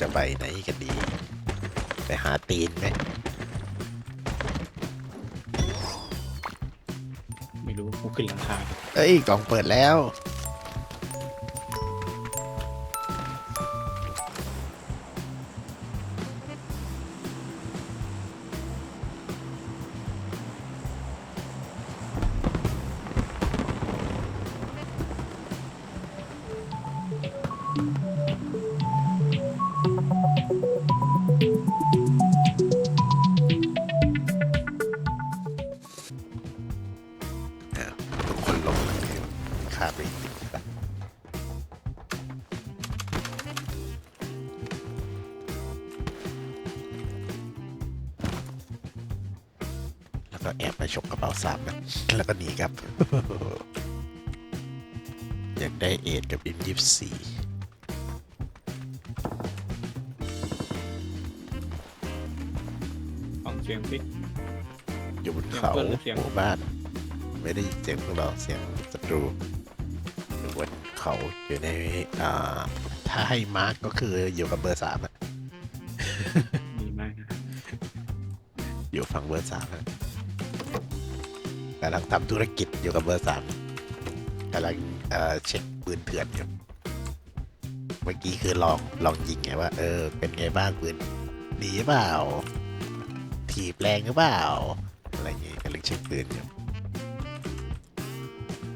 จะไปไหนกันดี ไปหาตีนไหมไม่รู้กูขึ้นหลังคาเอ้ยกล่องเปิดแล้ว แล้วก็แอบไปฉกกระเป๋าสามนะแล้วก็หนีครับ อยากได้เอทกับอินยิปสี่ฟังเสียงสิอยู่บนเขาเสียงเพื่อนหรือเสียง หมู่บ้าน ไม่ได้ยินเสียงพวกเราเสียงศัตรูอยู่บนเขาอยู่ในอ่าถ้าให้มาร์กก็คืออยู่กับเบอร์สามอะ ดีมากนะอยู่ฝั่งเบอร์สามอะ กำลังทำธุรกิจอยู่กับเบอร์สามกำลังเอ่อเช็คปืนเถื่อนอยู่เมื่อกี้คือลองลองยิงไงว่า เออ เป็นไงบ้างปืนดีหรือเปล่า ถีบแรงหรือเปล่า อะไรอย่างงี้กำลังเช็คปืนอยู่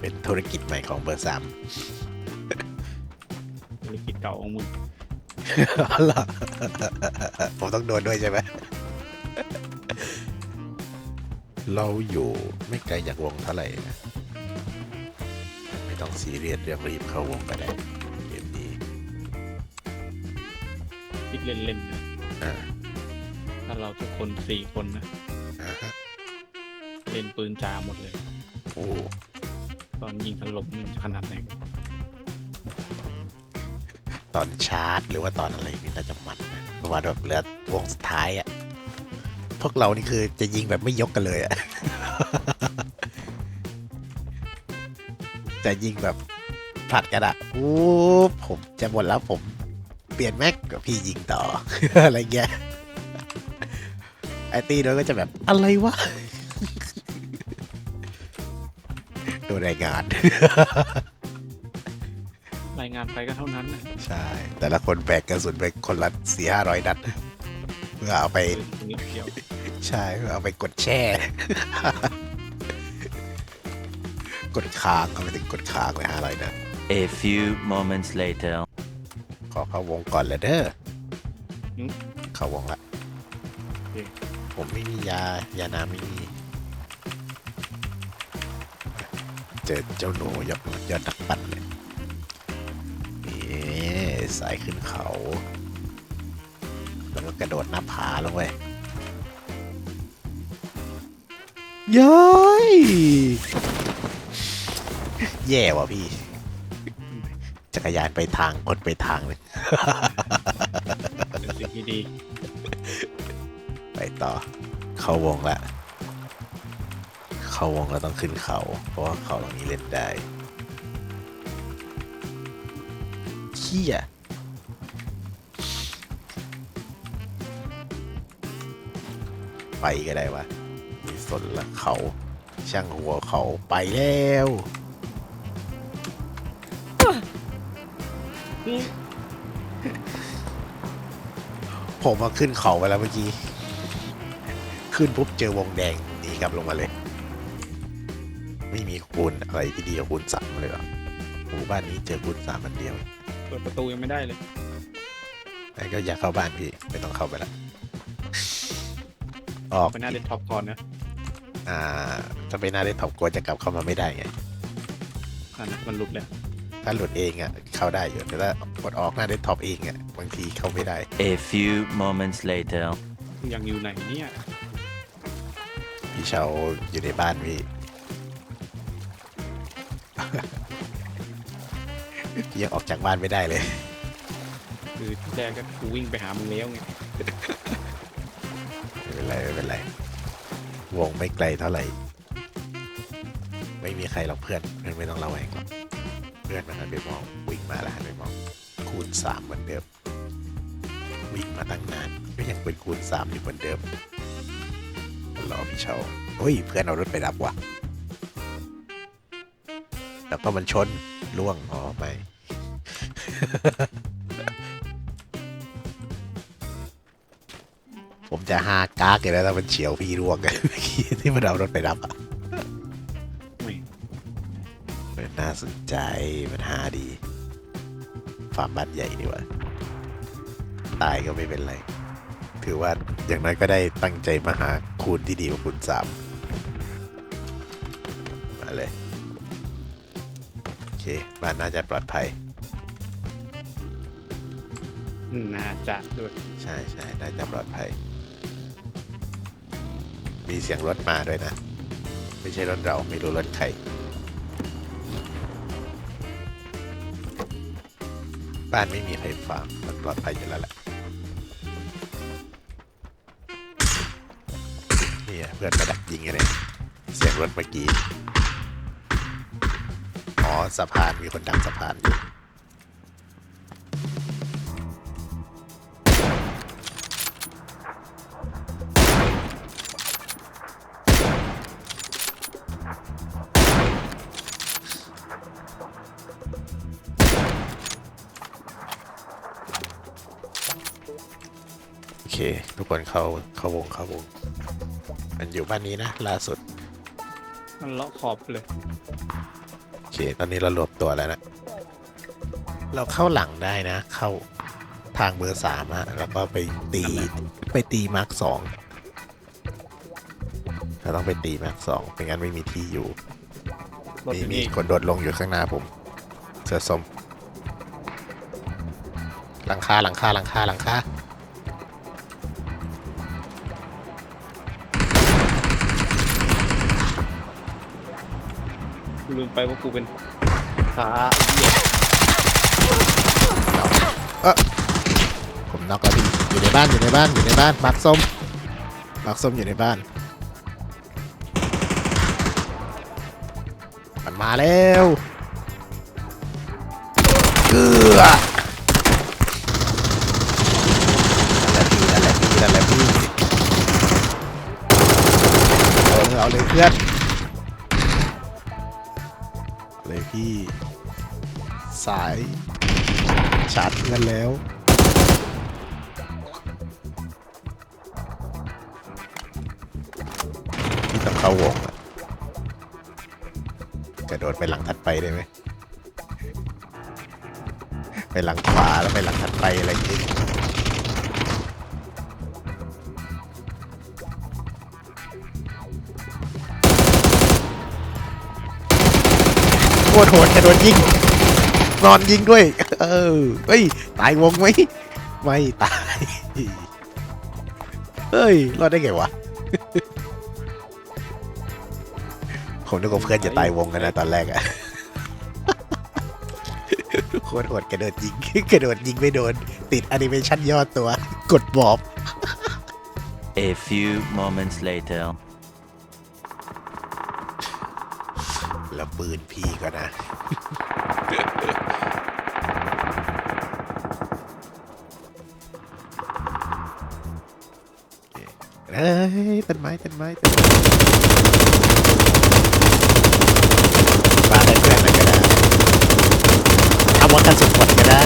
เป็นธุรกิจใหม่ของเบอร์สามธุรกิจเก่าของมึงอ๋อเหรอผมต้องโดนด้วยใช่ไหม เราอยู่ไม่ไกลจากวงเท่าไหร่นะ ไม่ต้องซีเรียสเรื่องรีบเข้าวงก็ได้เกมนี้คิดเล่นๆนะอ่าถ้าเราทุกคนสี่คนนะ อ่าฮะเล่นปืนจาหมดเลย โอ้ตอนยิงถล่มมันจะขนาดไหนตอนชาร์จหรือว่าตอนอะไรนี่น่าจะมันนะเพราะว่าแบบเหลือวงสุดท้ายอะ พวกเรานี่คือจะยิงแบบไม่ยกกันเลยอะจะยิงแบบผลัดกันอะโอ้ผมจะหมดแล้วผมเปลี่ยนแม็กกับพี่ยิงต่อ อะไรเงี้ยไอตีโดนก็จะแบบอะไรวะโดนรายงาน รายงานไปก็เท่านั้นนะใช่ แต่ละคนแบกกระสุนไปคนละสี่ห้าร้อยนัด เพื่อเอาไปตรงนี้เดียว ใช่เพื่อเอาไปกดแช่ กดค้างเอาไปถึงกดค้างไปห้าร้อยนัด A few moments later. ขอเข้าวงก่อนเลยเด้ออเข้าวงละผมไม่มียายาน้ำไม่มีเจอเจ้าหนูยอดยอดนักปั่นเลยนี่สายขึ้นเขา แล้วก็กระโดดหน้าผาลงไป ย้ยแย่ว่ะพี่ จักรยานไปทางคนไปทางเลยเป็นสิ่งที่ดีไปต่อ เข้าวงละ เข้าวงแล้วต้องขึ้นเขา เพราะว่าเขาตรงนี้เล่นได้เขี้ยไปก็ได้วะ นละเขา ช่างหัวเขาไปแล้วผมมาขึ้นเขาไปแล้วเมื่อกี้ ขึ้นปุ๊บเจอวงแดงหนีกลับลงมาเลย ไม่มีคูณอะไรที่ดีกว่าคูณสามเลยเหรอหมู่บ้านนี้เจอคูณสามมันเดียว เปิดประตูยังไม่ได้เลยแต่ก็อยากเข้าบ้านพี่ ไม่ต้องเข้าไปละออกไปหน้าเดสก์ท็อปก่อนนะ อ่าถ้าไปหน้าได้ท็อปกลัวจะกลับเข้ามาไม่ได้ไงนั่นนะมันหลุดแล้วถ้าหลุดเองอะเข้าได้อยู่แต่ถ้ากดออกหน้าได้ท็อปเองอะบางทีเข้าไม่ได้ A few moments later. ยังอยู่ไหนเนี่ยพี่เชาอยู่ในบ้านพี่ ยังออกจากบ้านไม่ได้เลย คือที่แรกก็กูวิ่งไปหามึงแล้วไง ไม่เป็นไรไม่เป็นไร วงไม่ไกลเท่าไหร่ ไม่มีใครหรอกเพื่อนเพื่อนไม่ต้องระแวงหรอกเพื่อนมันหันไปมองวิ่งมาแล้วหันไปมองคูณสามเหมือนเดิม วิ่งมาตั้งนานก็ยังเป็นคูณสามอยู่เหมือนเดิมรอพี่เชาเฮ้ยเพื่อนเอารถไปรับว่ะแล้วก็มันชนล่วงอ๋อไม่ จะหากากเลยแล้วถ้ามันเฉียวพี่ร่วงเมื่อกี้ที่มันเอารถไปรับอะไม่มันน่าสนใจมันหาดีฟาร์มบ้านใหญ่ดีกว่าตายก็ไม่เป็นไร ถือว่าอย่างน้อยก็ได้ตั้งใจมาหาคูณที่ดีกว่าคูณสามมาเลย โอเค บ้านน่าจะปลอดภัยน่าจะด้วย ใช่ใช่น่าจะปลอดภัย มีเสียงรถมาด้วยนะ ไม่ใช่รถเราไม่รู้รถใครบ้านไม่มีใครฟาร์มมันปลอดภัยอยู่แล้วแหละนี่เพื่อนมาดักยิงไงเนี่ยเสียงรถเมื่อกี้ อ๋อสะพานมีคนดักสะพานอยู่ ทุกคนเข้าเข้าวงเข้าวง มันอยู่บ้านนี้นะล่าสุด มันเลาะขอบเลย โอเค ตอนนี้เรารวบตัวแล้วนะ เราเข้าหลังได้นะ เข้าทางเบอร์สามอะแล้วก็ไปตีไปตีมาร์คสองเราต้องไปตีมาร์คสองไม่งั้นไม่มีที่อยู่ รถมีอยู่มีนี่ คนโดดลงอยู่ข้างหน้าผม เสื้อส้มหลังคาหลังคาหลังคาหลังคา ลืมไปว่ากูเป็นขาผมน็อกแล้วพี่อยู่ในบ้านอยู่ในบ้านอยู่ในบ้านมาร์คส้มมาร์คส้มอยู่ในบ้าน มันมาแล้วเกลือนั่นแหละพี่นั่นแหละพี่นั่นแหละพี่เออเอาเลยเพื่อน เอาเลยพี่สายชาร์จเพื่อนแล้ว ที่ต้องเข้าวงอะกระโดดไปหลังถัดไปได้ไหม ไปหลังขวาแล้วไปหลังถัดไปอะไรอย่างงี้ โคตรโหดกระโดดยิงนอนยิงด้วย เออเฮ้ยตายวงไหมไม่ตายเฮ้ยรอดได้ไงวะผมนึกว่าเพื่อนจะตายวงกันนะตอนแรกอะโคตรโหดกระโดดยิงกระโดดยิงไม่โดน ติดแอนิเมชันย่อตัว กดบอบ A few moments later. แล้วปืนพี่ก็นะเอ้ยต้นไม้ต้นไม้ต้นไม้บ้านได้เพื่อนเลยก็ได้เอาหมดกระสุนหมดก็ได้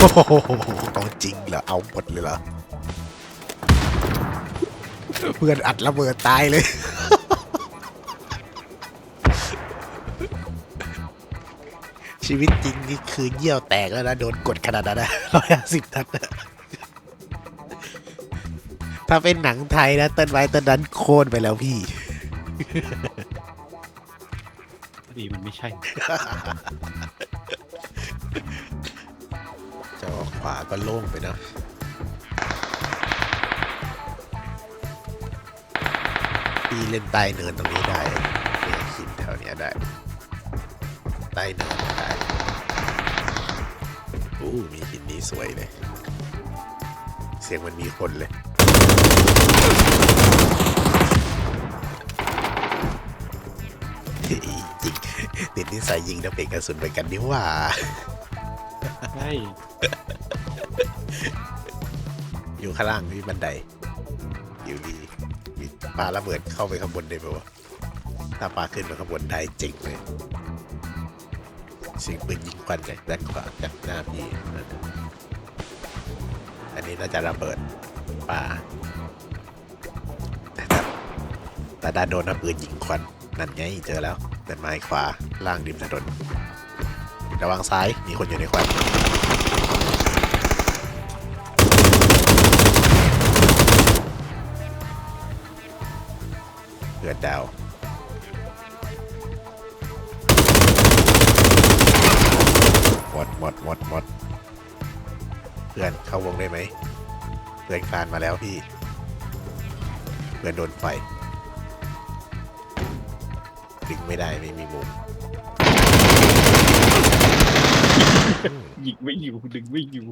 โอ้โหเอาจริงเหรอ เอาหมดเลยเหรอ เพื่อนอัดระเบิดตายเลย ชีวิตจริงนี่คือเยี่ยวแตกแล้วนะ โดนกดขนาดนั้นนะร้อยห้าสิบนัดนะถ้าเป็นหนังไทยนะต้นไม้ต้นนั้นโค่นไปแล้วพี่ดีมันไม่ใช่ จะออกขวาก็โล่งไปเนอะพี่เล่นใต้เนินตรงนี้ได้เนี่ยหินแถวเนี้ยได้ ใต้เนินได้อู้มีหินนี้สวยเลย เสียงมันมีคนเลย จริงติดนิสัยยิงน้ำเป็นกระสุนไปกันนี่หว่า ใช่อยู่ข้างล่างมีบันได อยู่ดีมีปลาระเบิดเข้าไปข้างบนได้ไหมวะถ้าปลาขึ้นมาข้างบนได้จริงเลย เสียงปืนยิงควันจากด้านขวาจากหน้าพี่อันนี้น่าจะระเบิดปลาแต่าแต่ด้านโดนนะปืนยิงควันนั่นไงเจอแล้วด้านไม้ขวาล่างริมถนนระวังซ้ายมีคนอยู่ในควันเพื่อนดาว ดหมดหมดหมดเพื่อนเข้าวงได้ไหมเพื่อนคลานมาแล้วพี่ เพื่อนโดนไฟดึงไม่ได้ไม่มีมุมยิงไม่อยู่ดึงไม่อยู่